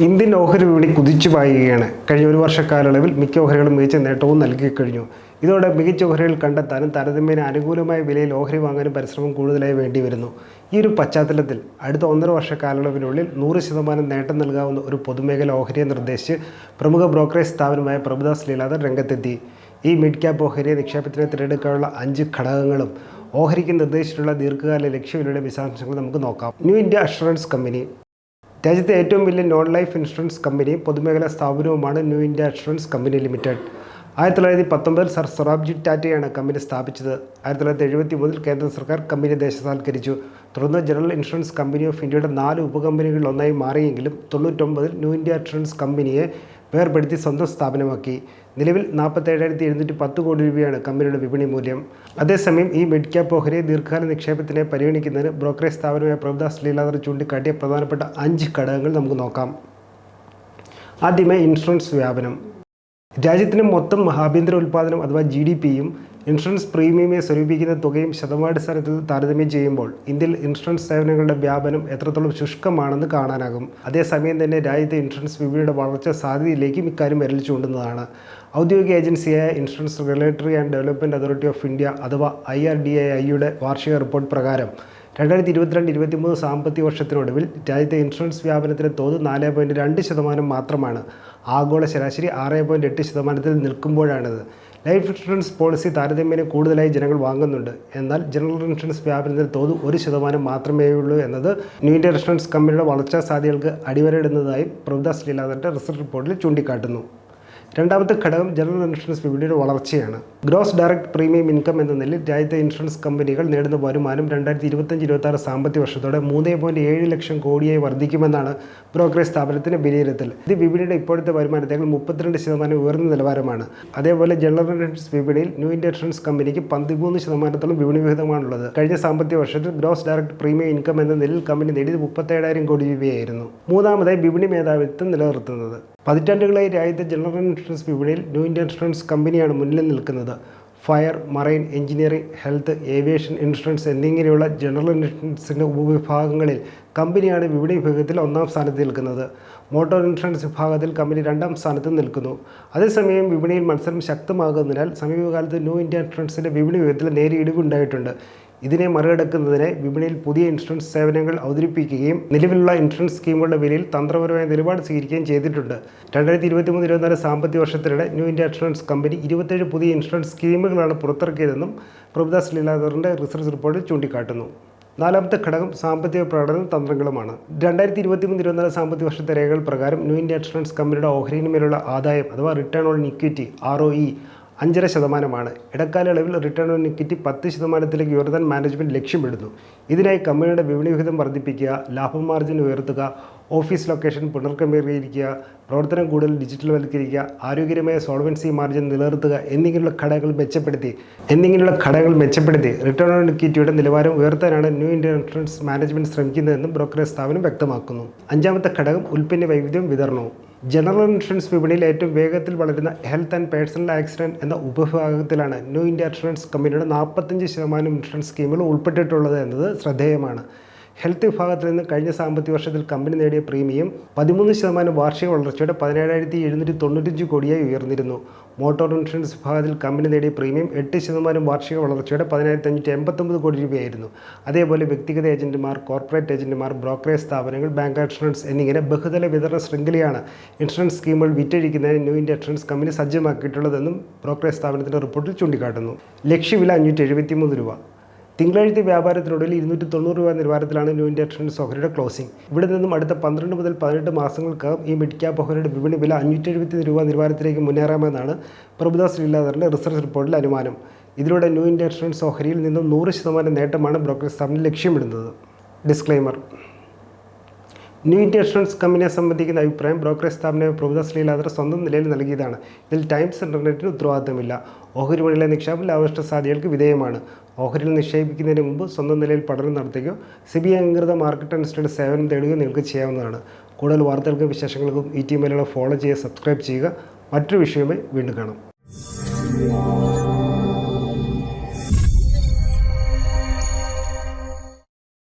Indian ഓഹരി വിപണി കുതിച്ചു പായുകയാണ്. കഴിഞ്ഞ ഒരു വർഷക്കാലയളവിൽ മിക്ക ഓഹരികളും മികച്ച നേട്ടവും നൽകി കഴിഞ്ഞു. ഇതോടെ മികച്ച ഓഹരികൾ കണ്ടെത്താനും താരതമ്യേന അനുകൂലമായ വിലയിൽ ഓഹരി വാങ്ങാനും പരിശ്രമം കൂടുതലായി വേണ്ടി വരുന്നു ഈ ഒരു പശ്ചാത്തലത്തിൽ അടുത്ത ഒന്നര വർഷ കാലയളവിനുള്ളിൽ നൂറ് ശതമാനം നേട്ടം നൽകാവുന്ന ഒരു പൊതുമേഖല ഓഹരിയെ നിർദ്ദേശിച്ച് പ്രമുഖ ബ്രോക്കറേജ് സ്ഥാപനമായ പ്രഭുദാസ് ലീലാധർ രംഗത്തെത്തി. ഈ മിഡ് ക്യാപ്പ് ഓഹരിയെ നിക്ഷേപത്തിനെ തിരഞ്ഞെടുക്കാനുള്ള അഞ്ച് ഘടകങ്ങളും ഓഹരിക്ക് നിർദ്ദേശിച്ചിട്ടുള്ള ദീർഘകാല ലക്ഷ്യവിലയുടെ വിശദാംശങ്ങൾ നമുക്ക് നോക്കാം. ന്യൂ ഇന്ത്യ അഷുറൻസ് കമ്പനി രാജ്യത്തെ ഏറ്റവും വലിയ നോൺ ലൈഫ് ഇൻഷുറൻസ് കമ്പനിയും പൊതുമേഖലാ സ്ഥാപനവുമാണ് new India insurance company limited ആയിരത്തി തൊള്ളായിരത്തി പത്തൊമ്പതിൽ സർ സൊറാബ്ജി ടാറ്റയാണ് കമ്പനി സ്ഥാപിച്ചത്. ആയിരത്തി തൊള്ളായിരത്തി എഴുപത്തി മൂന്നിൽ കേന്ദ്ര സർക്കാർ കമ്പനി ദേശസാൽക്കരിച്ചു. തുടർന്ന് ജനറൽ ഇൻഷുറൻസ് കമ്പനി ഓഫ് ഇന്ത്യയുടെ നാല് ഉപകമ്പനികളിൽ ഒന്നായി മാറിയെങ്കിലും തൊണ്ണൂറ്റൊമ്പതിൽ ന്യൂ ഇന്ത്യ ഇൻഷുറൻസ് കമ്പനിയെ വേർപെടുത്തി സ്വന്തം സ്ഥാപനമാക്കി. നിലവിൽ നാൽപ്പത്തേഴായിരത്തി എഴുന്നൂറ്റി പത്ത് കോടി രൂപയാണ് കമ്പനിയുടെ വിപണി മൂല്യം. അതേസമയം ഈ മിഡ് ക്യാപ്പ് ഓഹരിയെ ദീർഘകാല നിക്ഷേപത്തിനെ പരിഗണിക്കുന്നതിന് ബ്രോക്കറേജ് സ്ഥാപനമായ പ്രഭുദാസ് ലീലാദർ ചൂണ്ടിക്കാട്ടിയ പ്രധാനപ്പെട്ട അഞ്ച് ഘടകങ്ങൾ നമുക്ക് നോക്കാം. ആദ്യമേ ഇൻഷുറൻസ് വ്യാപനം. രാജ്യത്തിന് മൊത്തം ആഭ്യന്തര ഉൽപ്പാദനം അഥവാ ജി ഡി പിയും ഇൻഷുറൻസ് പ്രീമിയമെ സ്വരൂപിക്കുന്ന തുകയും ശതമാനസ്ഥാനത്തിൽ താരതമ്യം ചെയ്യുമ്പോൾ ഇന്ത്യയിൽ ഇൻഷുറൻസ് സേവനങ്ങളുടെ വ്യാപനം എത്രത്തോളം ശുഷ്കമാണെന്ന് കാണാനാകും. അതേസമയം തന്നെ രാജ്യത്തെ ഇൻഷുറൻസ് വിപണിയുടെ വളർച്ച സാധ്യതയിലേക്കും ഇക്കാര്യം വിരൽ ഔദ്യോഗിക ഏജൻസിയായ insurance regulatory and development authority of India അഥവാ ഐ ആർ ഡി എ ഐയുടെ വാർഷിക റിപ്പോർട്ട് പ്രകാരം രണ്ടായിരത്തി ഇരുപത്തിരണ്ട് ഇരുപത്തിമൂന്ന് സാമ്പത്തിക വർഷത്തിനൊടുവിൽ രാജ്യത്തെ ഇൻഷുറൻസ് വ്യാപനത്തിന്റെ തോത് നാല് പോയിന്റ് രണ്ട് ശതമാനം മാത്രമാണ്. ആഗോള ശരാശരി ആറ് പോയിന്റ് എട്ട് ശതമാനത്തിൽ നിൽക്കുമ്പോഴാണിത്. ലൈഫ് ഇൻഷുറൻസ് പോളിസി താരതമ്യേന കൂടുതലായി ജനങ്ങൾ വാങ്ങുന്നുണ്ട്. എന്നാൽ ജനറൽ ഇൻഷുറൻസ് വ്യാപനത്തിൽ തോത് ഒരു ശതമാനം മാത്രമേ ഉള്ളൂ എന്നത് ന്യൂ ഇന്ത്യ ഇൻഷുറൻസ് കമ്പനിയുടെ വളർച്ചാ സാധ്യതകൾക്ക് അടിവരയിടുന്നതായും പ്രഭുദാസ് ലീലാധരന്റെ റിസർച്ച് റിപ്പോർട്ടിൽ ചൂണ്ടിക്കാട്ടുന്നു. രണ്ടാമത്തെ ഘടകം ജനറൽ ഇൻഷുറൻസ് വിപണിയുടെ വളർച്ചയാണ്. ഗ്രോസ് ഡയറക്ട് പ്രീമിയം ഇൻകം എന്ന നിലയിൽ രാജ്യത്തെ ഇൻഷുറൻസ് കമ്പനികൾ നേടുന്ന വരുമാനം രണ്ടായിരത്തി ഇരുപത്തഞ്ച് ഇരുപത്തി ആറ് സാമ്പത്തിക വർഷത്തോടെ മൂന്ന് പോയിന്റ് ഏഴ് ലക്ഷം കോടിയായി വർദ്ധിക്കുമെന്നാണ് ബ്രോക്കറേജ് സ്ഥാപനത്തിന്റെ വിലയിരുത്തൽ. ഇത് വിപണിയുടെ ഇപ്പോഴത്തെ വരുമാനത്തേക്കാൾ മുപ്പത്തിരണ്ട് ശതമാനം ഉയർന്ന നിലവാരമാണ്. അതേപോലെ ജനറൽ ഇൻഷുറൻസ് വിപണിയിൽ ന്യൂ ഇന്ത്യ ഇൻഷുറൻസ് കമ്പനിക്ക് പതിമൂന്ന് ശതമാനത്തോളം വിപണി വിഹിതമാണുള്ളത്. കഴിഞ്ഞ സാമ്പത്തിക വർഷത്തിൽ ഗ്രോസ് ഡയറക്ട് പ്രീമിയം ഇൻകം എന്ന നിലയിൽ കമ്പനി നേടിയത് മുപ്പത്തേഴായിരം കോടി രൂപയായിരുന്നു. മൂന്നാമതായി വിപണി മേധാവിത്വം നിലനിർത്തുന്നത്. പതിറ്റാണ്ടുകളായി രാജ്യത്തെ ജനറൽ ഇൻഷുറൻസ് വിപണിയിൽ ന്യൂ ഇന്ത്യ ഇൻഷുറൻസ് കമ്പനിയാണ് മുന്നിൽ നിൽക്കുന്നത്. Fire marine engineering health aviation insurance എന്നിങ്ങനെയുള്ള ജനറൽ ഇൻഷുറൻസിന്റെ ഉപവിഭാഗങ്ങളിൽ കമ്പനിയാണ് വിപണി വിഭാഗത്തിൽ ഒന്നാം സ്ഥാനത്ത് നിൽക്കുന്നത്. മോട്ടോർ ഇൻഷുറൻസ് വിഭാഗത്തിൽ കമ്പനി രണ്ടാം സ്ഥാനത്ത് നിൽക്കുന്നു. അതേസമയം വിപണിയിൽ മത്സരം ശക്തമാകുന്നതിനാൽ സമീപകാലത്ത് ന്യൂ ഇന്ത്യ ഇൻഷുറൻസിന്റെ വിപണി വിഭാഗത്തിൽ നേരിയ ഇടിവുണ്ടായിട്ടുണ്ട്. ഇതിനെ മറികടക്കുന്നതിന് വിപണിയിൽ പുതിയ ഇൻഷുറൻസ് സേവനങ്ങൾ അവതരിപ്പിക്കുകയും നിലവിലുള്ള ഇൻഷുറൻസ് സ്കീമുകളുടെ വിലയിൽ തന്ത്രപരമായ നിലപാട് സ്വീകരിക്കുകയും ചെയ്തിട്ടുണ്ട്. രണ്ടായിരത്തി ഇരുപത്തി മൂന്ന് ഇരുപത്തിനാല് സാമ്പത്തിക വർഷത്തിനിടെ ന്യൂ ഇന്ത്യ ഇൻഷുറൻസ് കമ്പനി ഇരുപത്തേഴ് പുതിയ ഇൻഷുറൻസ് സ്കീമുകളാണ് പുറത്തിറക്കിയതെന്നും പ്രഭുദാസ് ലീലാധറിന്റെ റിസർച്ച് റിപ്പോർട്ടിൽ ചൂണ്ടിക്കാട്ടുന്നു. നാലാമത്തെ ഘടകം സാമ്പത്തിക പ്രകടനം തന്ത്രങ്ങളുമാണ്. രണ്ടായിരത്തി ഇരുപത്തി മൂന്ന് ഇരുപത്തിനാല് സാമ്പത്തിക വർഷത്തെ രേഖകൾ പ്രകാരം ന്യൂ ഇന്ത്യ ഇൻഷുറൻസ് കമ്പനിയുടെ ഓഹരിന് മേലുള്ള ആദായം അഥവാ return on equity R O E അഞ്ചര ശതമാനമാണ്. ഇടക്കാലയളവിൽ റിട്ടേൺ ഓൺ ഇക്വിറ്റി പത്ത് ശതമാനത്തിലേക്ക് ഉയർത്താൻ മാനേജ്മെന്റ് ലക്ഷ്യമിടുന്നു. ഇതിനായി കമ്പനിയുടെ വിപണി വിഹിതം വർദ്ധിപ്പിക്കുക ലാഭ മാർജിൻ ഉയർത്തുക ഓഫീസ് ലൊക്കേഷൻ പുനർക്രമീകരിക്കുക പ്രവർത്തനം കൂടുതൽ ഡിജിറ്റൽവൽക്കരിക്കുക ആരോഗ്യകരമായ സോൾവൻസി മാർജിൻ നിലനിർത്തുക എന്നിങ്ങനെയുള്ള ഘടകങ്ങൾ മെച്ചപ്പെടുത്തി എന്നിങ്ങനെയുള്ള ഘടകങ്ങൾ മെച്ചപ്പെടുത്തി റിട്ടേൺ ഓൺ ഇക്വിറ്റിയുടെ നിലവാരം ഉയർത്താനാണ് ന്യൂ ഇന്ത്യൻ ഇൻഷുറൻസ് മാനേജ്മെന്റ് ശ്രമിക്കുന്നതെന്നും ബ്രോക്കറേജ് സ്ഥാപനം വ്യക്തമാക്കുന്നു. അഞ്ചാമത്തെ ഘടകം ഉൽപ്പന്ന വൈവിധ്യം വിതരണവും. ജനറൽ ഇൻഷുറൻസ് വിപണിയിൽ ഏറ്റവും വേഗത്തിൽ വളരുന്ന ഹെൽത്ത് ആൻഡ് പേഴ്സണൽ ആക്സിഡന്റ് എന്ന ഉപവിഭാഗത്തിലാണ് ന്യൂ ഇന്ത്യ ഇൻഷുറൻസ് കമ്പനിയുടെ നാൽപ്പത്തഞ്ച് ശതമാനം ഇൻഷുറൻസ് സ്കീമുകൾ ഉൾപ്പെട്ടിട്ടുള്ളത് എന്നത് ശ്രദ്ധേയമാണ്. ഹെൽത്ത് വിഭാഗത്തിൽ നിന്ന് കഴിഞ്ഞ സാമ്പത്തിക വർഷത്തിൽ കമ്പനി നേടിയ പ്രീമിയം പതിമൂന്ന് ശതമാനം വാർഷിക വളർച്ചയുടെ പതിനേഴായിരത്തി എഴുന്നൂറ്റി തൊണ്ണൂറ്റഞ്ച് കോടിയായി ഉയർന്നിരുന്നു. മോട്ടോർ ഇൻഷുറൻസ് വിഭാഗത്തിൽ കമ്പനി നേടിയ പ്രീമിയം എട്ട് ശതമാനം വാർഷിക വളർച്ചയുടെ പതിനായിരത്തി അഞ്ഞൂറ്റി എൺപത്തൊമ്പത് കോടി രൂപയായിരുന്നു. അതേപോലെ വ്യക്തിഗത ഏജന്റുമാർ കോർപ്പറേറ്റ് ഏജന്റുമാർ ബ്രോക്കറേജ് സ്ഥാപനങ്ങൾ ബാങ്ക് ഇൻഷുറൻസ് എന്നിങ്ങനെ ബഹുതല വിതരണ ശൃംഖലയാണ് ഇൻഷുറൻസ് സ്കീമുകൾ വിറ്റഴിക്കുന്നതിന് ന്യൂ ഇന്ത്യ ഇൻഷുറൻസ് കമ്പനി സജ്ജമാക്കിയിട്ടുള്ളതെന്നും ബ്രോക്കറേജ് സ്ഥാപനത്തിന്റെ റിപ്പോർട്ടിൽ ചൂണ്ടിക്കാട്ടുന്നു. ലക്ഷ്യവില അഞ്ഞൂറ്റി എഴുപത്തിമൂന്ന് രൂപ. തിങ്കളാഴ്ച വ്യാപാരത്തിനൊടുവിൽ ഇരുന്നൂറ്റി തൊണ്ണൂറ് രൂപ നിലവാരത്തിലാണ് ന്യൂ ഇന്ത്യ ഇൻഷുറൻസ് ഓഹരിയുടെ ക്ലോസിംഗ് ഇവിടെ നിന്നും അടുത്ത പന്ത്രണ്ട് മുതൽ പതിനെട്ട് മാസങ്ങൾക്കകം ഈ മിഡ് ക്യാപ്പ് ഓഹരിയുടെ വിപണി വില അഞ്ഞൂറ്റി എഴുപത്തി രൂപ നിലവാരത്തിലേക്ക് മുന്നേറാമെന്നാണ് പ്രഭുദാസ് ലീലാധറിന്റെ റിസർച്ച് റിപ്പോർട്ടിൽ അനുമാനം. ഇതിലൂടെ ന്യൂ ഇന്ത്യ ഇൻഷുറൻസ് ഓഹരിയിൽ നിന്നും നൂറ് ശതമാനം നേട്ടമാണ് ബ്രോക്കറേജ് സ്ഥാപനം ലക്ഷ്യമിടുന്നത്. ഡിസ്ക്ലൈമർ ന്യൂ ഇന്ത്യ ഇൻഷുറൻസ് കമ്പനിയെ സംബന്ധിക്കുന്ന അഭിപ്രായം ബ്രോക്കറേജ് സ്ഥാപനമായ പ്രഭുദാസ് ലീലാധർ സ്വന്തം നിലയിൽ നൽകിയതാണ്. ഇതിൽ ടൈംസ് ഇന്റർനെറ്റിന് ഉത്തരവാദിത്തമില്ല. ഓഹരി വഴിയിലെ നിക്ഷേപം ലാഭനഷ്ട സാധ്യതകൾക്ക് വിധേയമാണ്. ഓഹരിയിൽ നിക്ഷേപിക്കുന്നതിന് മുമ്പ് സ്വന്തം നിലയിൽ പഠനം നടത്തുകയോ ഐ അംഗീകൃത മാർക്കറ്റ് അനുസരിച്ച് സേവനം തേടുകയോ നിങ്ങൾക്ക് ചെയ്യാവുന്നതാണ്. കൂടുതൽ വാർത്തകൾക്കും വിശേഷങ്ങൾക്കും ഈ ടി മലയാളം ഫോളോ ചെയ്യുക സബ്സ്ക്രൈബ് ചെയ്യുക. മറ്റൊരു വിഷയവുമായി വീണ്ടും കാണാം.